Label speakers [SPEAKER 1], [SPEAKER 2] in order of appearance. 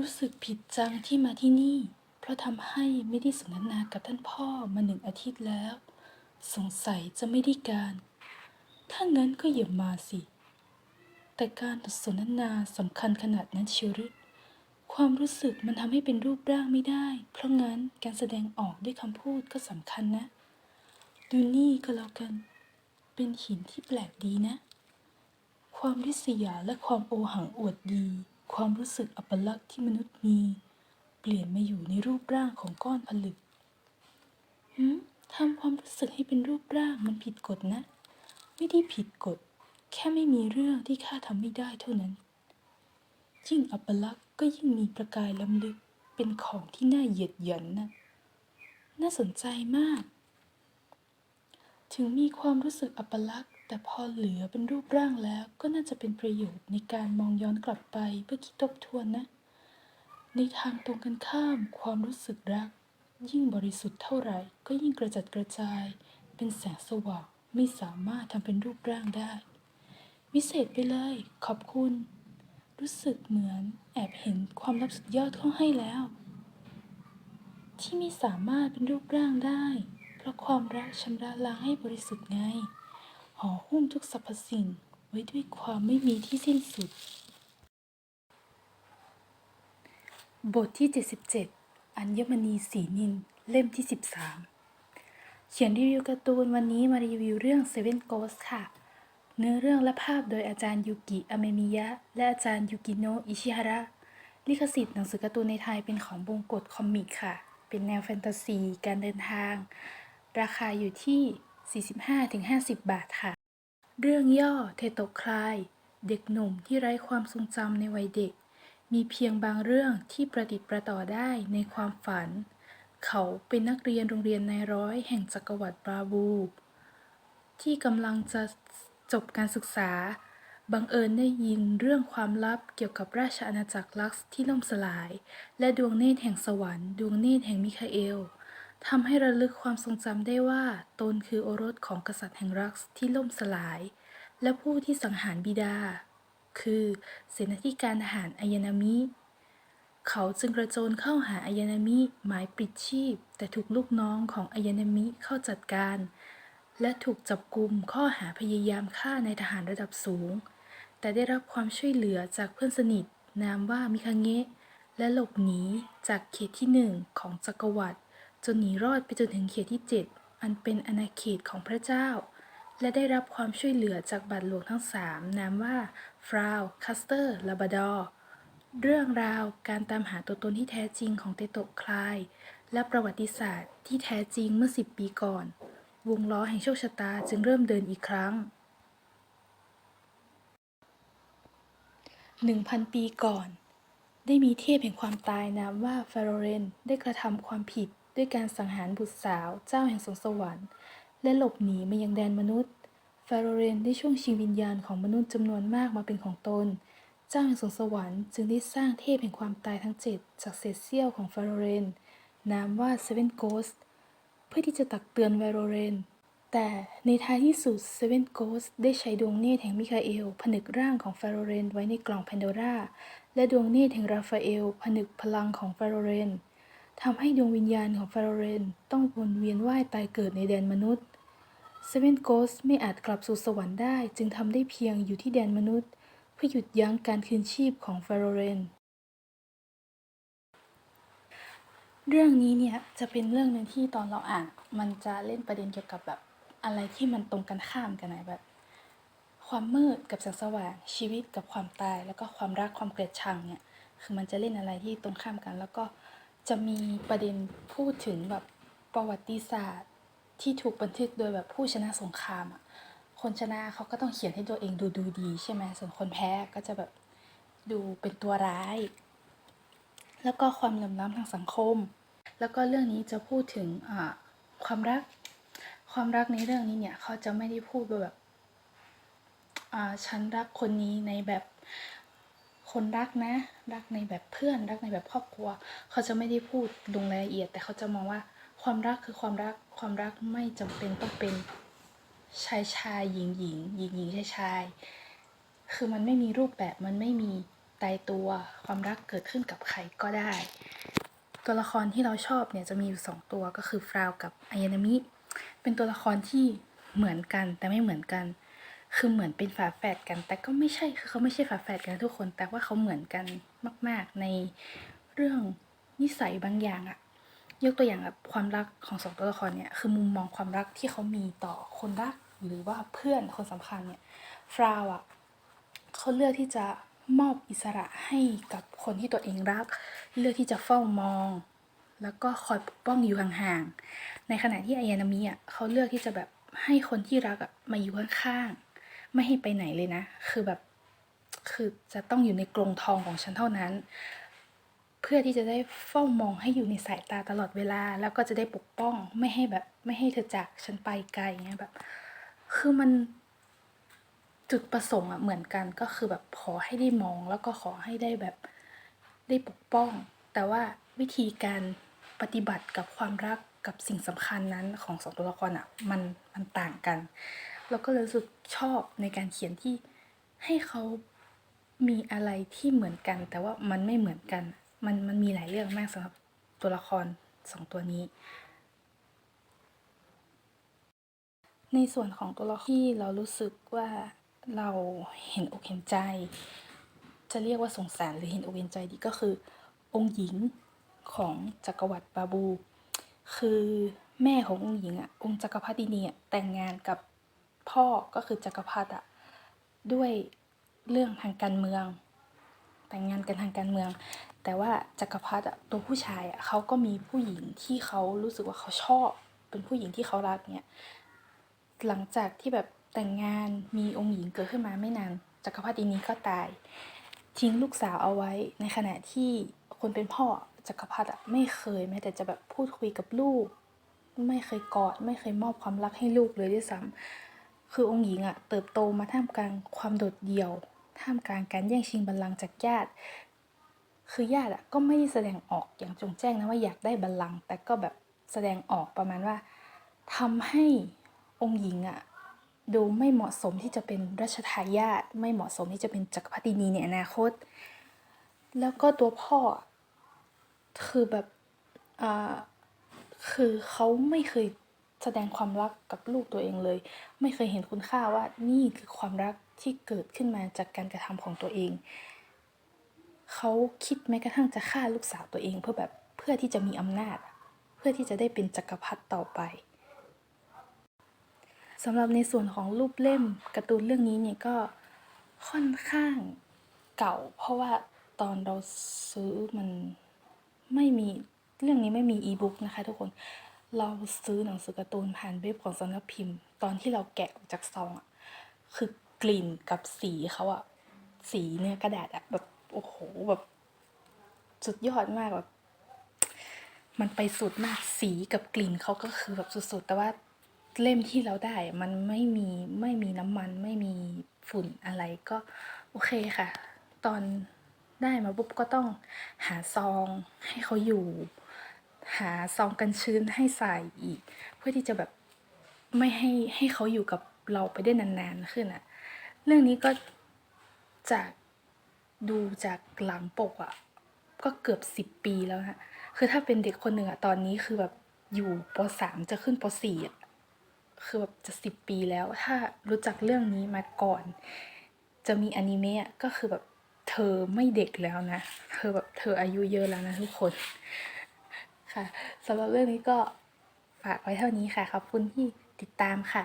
[SPEAKER 1] รู้สึกผิดจังที่มาที่นี่ เพราะทำให้ไม่ได้สนทนากับท่านพ่อมาหนึ่งอาทิตย์แล้ว สงสัยจะไม่ได้การ ถ้างั้นก็อย่ามาสิ แต่การสนทนาสำคัญขนาดนั้นเชียวหรือความรู้สึกมันทำให้เป็นรูปร่างไม่ได้ เพราะงั้นการแสดงออกด้วยคำพูดก็สำคัญนะ ดูนี่ก็แล้วกัน เป็นหินที่แปลกดีนะ ความริษยาและความโอหังอวดดี ความรู้สึกอัปลักษณ์ที่มนุษย์มี เปลี่ยนมาอยู่ในรูปร่างของก้อนผลึกหืมทำความรู้สึกให้เป็นรูปร่างมันผิดกฎนะ ไม่ได้ผิดกฎ แค่ไม่มีเรื่องที่ข้าทำไม่ได้เท่านั้น ยิ่งอัปลักษณ์ก็ยิ่งมีประกายล้ำลึกเป็นของที่น่าเหยียดหยันนะน่าสนใจมาก ถึงมีความรู้สึกอัปลักษณ์ แต่พอเหลือเป็นรูปร่างแล้วก็น่าจะเป็นประโยชน์ในการมองย้อนกลับไปเพื่อคิดทบทวนนะ ในทางตรงกันข้ามความรู้สึกรัก ยิ่งบริสุทธิ์เท่าไหร่ ก็ยิ่งกระจัดกระจาย เป็นแสงสว่างไม่สามารถทำเป็นรูปร่างได้ วิเศษไปเลย ขอบคุณ รู้สึกเหมือนแอบเห็นความลับสุดยอดเข้าให้แล้ว ที่ไม่สามารถเป็นรูปร่างได้ เพราะความรักชำระล้างให้บริสุทธิ์ไง ห่อหุ้มทุกสรรพสิ่งไว้ด้วยความไม่มีที่สิ้นสุด บทที่ 77 อัญมณีสีนินเล่มที่ 13 เขียนรีวิวการ์ตูนวันนี้มารีวิวเรื่อง Seven Ghosts ค่ะ เนื้อเรื่องและภาพโดยอาจารย์ยูกิอเมมิยะ และอาจารย์ยูกิโนะอิชิฮาระ ลิขสิทธิ์หนังสือการ์ตูนในไทยเป็นของบงกฎคอมิกค่ะ เป็นแนวแฟนตาซี การเดินทาง ราคาอยู่ที่ 45-50 บาทค่ะ เรื่องย่อเทโตคลาย เด็กหนุ่มที่ไร้ความทรงจำในวัยเด็ก มีเพียงบางเรื่องที่ประดิษฐ์ประต่อได้ในความฝัน เขาเป็นนักเรียนโรงเรียนนายร้อยแห่งจักรวรรดิบราบู ที่กำลังจะจบการศึกษา บังเอิญได้ยินเรื่องความลับเกี่ยวกับราชอาณาจักรลักซ์ที่ล่มสลาย และดวงเนตรแห่งสวรรค์ ดวงเนตรแห่งมิคาเอล ทำให้ระลึกความทรงจำได้ว่า ตนคือโอรสของกษัตริย์แห่งรักที่ล่มสลาย และผู้ที่สังหารบิดา คือเสนาธิการทหารอายนามิ เขาจึงกระโจนเข้าหาอายนามิหมายปลิดชีพ แต่ถูกลูกน้องของอายนามิเข้าจัดการ และถูกจับกลุมข้อหาพยายามฆ่าในทหารระดับสูง แต่ได้รับความช่วยเหลือจากเพื่อนสนิท นามว่ามิคาเงะและหลบหนีจากเขตที่หนึ่งของจักรวรรดิ จนหนีรอดไปจนถึงเขตที่ 7 อันเป็นอาณาเขตของพระเจ้า และได้รับความช่วยเหลือจากบาทหลวงทั้งสามนามว่าฟราวคัสเตอร์ลาบาดอร์เรื่องราวการตามหาตัวตนที่แท้จริงของเตโตคลาย และประวัติศาสตร์ที่แท้จริงเมื่อ 10 ปีก่อน วงล้อแห่งโชคชะตาจึงเริ่มเดินอีกครั้ง 1,000 ปีก่อน ได้มีเทพแห่งความตายนามว่าฟาโรเรนได้กระทำความผิด ด้วยการสังหารบุตรสาวเจ้าแห่งสวงสวรรค์ และหลบหนีมายังแดนมนุษย์ ฟาโรเรนได้ช่วงชิงวิญญาณของมนุษย์จำนวนมากมาเป็นของตน เจ้าแห่งสวงสวรรค์จึงได้สร้างเทพแห่งความตายทั้งเจ็ดจากเศษเสี้ยวของฟาโรเรน นามว่า Seven Ghosts เพื่อที่จะตักเตือนไวโรเรน แต่ในท้ายที่สุด Seven Ghosts ได้ใช้ดวงเนตรแห่งมิคาเอล ผนึกร่างของฟาโรเรนไว้ในกล่องแพนโดราและดวงเนตรแห่งราฟาเอล ผนึกพลังของฟาโรเรน ทำให้ดวงวิญญาณของฟาโรเรนต้องวนเวียนว่ายตายเกิดในแดนมนุษย์ Seven Ghosts ไม่อาจกลับสู่สวรรค์ได้ จึงทำได้เพียงอยู่ที่แดนมนุษย์ เพื่อหยุดยั้งการคืนชีพของฟาโรเรน เรื่องนี้เนี่ยจะเป็นเรื่องหนึ่งที่ตอนเราอ่าน มันจะเล่นประเด็นเกี่ยวกับแบบอะไรที่มันตรงกันข้ามกันนะแบบ ความมืดกับแสงสว่าง ชีวิตกับความตาย แล้วก็ความรักความเกลียดชังเนี่ยคือมันจะเล่นอะไรที่ตรงข้ามกัน แล้วก็ จะมีประเด็นพูดถึงแบบประวัติศาสตร์ ที่ถูกบันทึกโดยแบบผู้ชนะสงครามอะคนชนะเขาก็ต้องเขียนให้ตัวเองดูดูดีใช่ไหมส่วนคนแพ้ก็จะแบบดูเป็นตัวร้าย แล้วก็ความเหลื่อมล้ำทางสังคม แล้วก็เรื่องนี้จะพูดถึงอ่าความรัก ความรักในเรื่องนี้เนี่ยเขาจะไม่ได้พูดแบบอ่าฉันรักคนนี้ในแบบ คนรักนะ รักในแบบเพื่อน รักในแบบครอบครัว เขาจะไม่ได้พูดลงรายละเอียด แต่เขาจะมองว่าความรักคือความรัก ความรักไม่จำเป็นต้องเป็นชายชายหญิงหญิงหญิงหญิงชายชาย คือมันไม่มีรูปแบบมันไม่มีตายตัว ความรักเกิดขึ้นกับใครก็ได้ ตัวละครที่เราชอบเนี่ยจะมีอยู่สองตัวก็คือฟราวกับอายานามิ เป็นตัวละครที่เหมือนกันแต่ไม่เหมือนกัน คือเหมือนเป็นฝาแฝดกัน แต่ก็ไม่ใช่คือเขาไม่ใช่ฝาแฝดกันทุกคน แต่ว่าเขาเหมือนกันมาก ๆ ในเรื่องนิสัยบางอย่างอะยกตัวอย่างแบบความรักของสองตัวละครเนี่ยคือมุมมองความรักที่เขามีต่อคนรักหรือว่าเพื่อนคนสำคัญเนี่ยฟราวอะเขาเลือกที่จะมอบอิสระให้กับคนที่ตัวเองรัก เลือกที่จะเฝ้ามอง แล้วก็คอยปกป้องอยู่ห่างๆในขณะที่อายานามิอะเขาเลือกที่จะแบบให้คนที่รักอะมาอยู่ข้างๆ ไม่ให้ไปไหนเลยนะ คือแบบคือจะต้องอยู่ในกรงทองของฉันเท่านั้น เพื่อที่จะได้เฝ้ามองให้อยู่ในสายตาตลอดเวลา แล้วก็จะได้ปกป้องไม่ให้แบบไม่ให้เธอจากฉันไปไกลอย่างเงี้ยแบบ คือมันจุดประสงค์อะเหมือนกันก็คือแบบขอให้ได้มองแล้วก็ขอให้ได้แบบได้ปกป้อง แต่ว่าวิธีการปฏิบัติกับความรักกับสิ่งสำคัญนั้นของสองตัวละครอะมันมันต่างกัน แล้วก็เลยรู้สึกชอบในการเขียนที่ให้เขามีอะไรที่เหมือนกัน แต่ว่ามันไม่เหมือนกัน มันมันมีหลายเรื่องมากสำหรับตัวละครสองตัวนี้ ในส่วนของตัวละครที่เรารู้สึกว่าเราเห็นอกเห็นใจ จะเรียกว่าสงสารหรือเห็นอกเห็นใจดีก็คือ องค์หญิงของจักรวรรดิบาบู คือแม่ขององค์หญิงอะองค์จักรพรรดินีอะแต่งงานกับ พ่อก็คือจักรพรรดิอะด้วยเรื่องทางการเมือง แต่งงานกันทางการเมือง แต่ว่าจักรพรรดิอะตัวผู้ชายอะเขาก็มีผู้หญิงที่เขารู้สึกว่าเขาชอบ เป็นผู้หญิงที่เขารักเนี่ยหลังจากที่แบบแต่งงานมีองค์หญิงเกิดขึ้นมาไม่นานจักรพรรดินี้ก็ตาย ทิ้งลูกสาวเอาไว้ในขณะที่คนเป็นพ่อจักรพรรดิไม่เคยแม้แต่จะแบบพูดคุยกับลูก ไม่เคยกอด ไม่เคยมอบความรักให้ลูกเลยด้วยซ้ำ คือองค์หญิงอะเติบโตมาท่ามกลางความโดดเดี่ยว ท่ามกลางการแย่งชิงบัลลังก์จากญาติ คือญาติอะก็ไม่ได้แสดงออกอย่างจงแจ้งนะว่าอยากได้บัลลังก์แต่ก็แบบแสดงออกประมาณว่าทำให้องค์หญิงอะดูไม่เหมาะสมที่จะเป็นรัชทายาทไม่เหมาะสมที่จะเป็นจักรพรรดินีในอนาคต แล้วก็ตัวพ่อคือแบบอ่าคือเขาไม่เคย แสดงความรักกับลูกตัวเองเลย ไม่เคยเห็นคุณค่าว่านี่คือความรักที่เกิดขึ้นมาจากการกระทำของตัวเอง เขาคิดแม้กระทั่งจะฆ่าลูกสาวตัวเอง เพื่อแบบเพื่อที่จะมีอำนาจ เพื่อที่จะได้เป็นจักรพรรดิต่อไปสำหรับในส่วนของรูปเล่มการ์ตูนเรื่องนี้เนี่ยก็ค่อนข้างเก่า เพราะว่าตอนเราซื้อมันไม่มีเรื่องนี้ไม่มีอีบุ๊กนะคะทุกคน เราซื้อหนังสือการ์ตูนผ่านเว็บของสำนักพิมพ์ ตอนที่เราแกะออกจากซองอะคือกลิ่นกับสีเขาอะสีเนื้อกระดาษอะแบบโอ้โหแบบสุดยอดมากแบบมันไปสุดมากสีกับกลิ่นเขาก็คือแบบสุดๆ แต่ว่าเล่มที่เราได้มันไม่มีไม่มีน้ำมันไม่มีฝุ่นอะไรก็โอเคค่ะ ตอนได้มาปุ๊บก็ต้องหาซองให้เขาอยู่ หาซองกันชื้นให้ใส่อีก เพื่อที่จะแบบไม่ให้ให้เขาอยู่กับเราไปได้นานๆขึ้นอะเรื่องนี้ก็จากดูจากหลังปกอะก็เกือบสิบปีแล้วฮะคือถ้าเป็นเด็กคนหนึ่งอะตอนนี้คือแบบอยู่ปสามจะขึ้นปสี่อะคือแบบจะสิบปีแล้ว ถ้ารู้จักเรื่องนี้มาก่อน จะมีอนิเมะอะก็คือแบบเธอไม่เด็กแล้วนะ เธอแบบเธออายุเยอะแล้วนะทุกคน ค่ะสำหรับเรื่องนี้ก็ฝากไว้เท่านี้ค่ะ ขอบคุณที่ติดตามค่ะ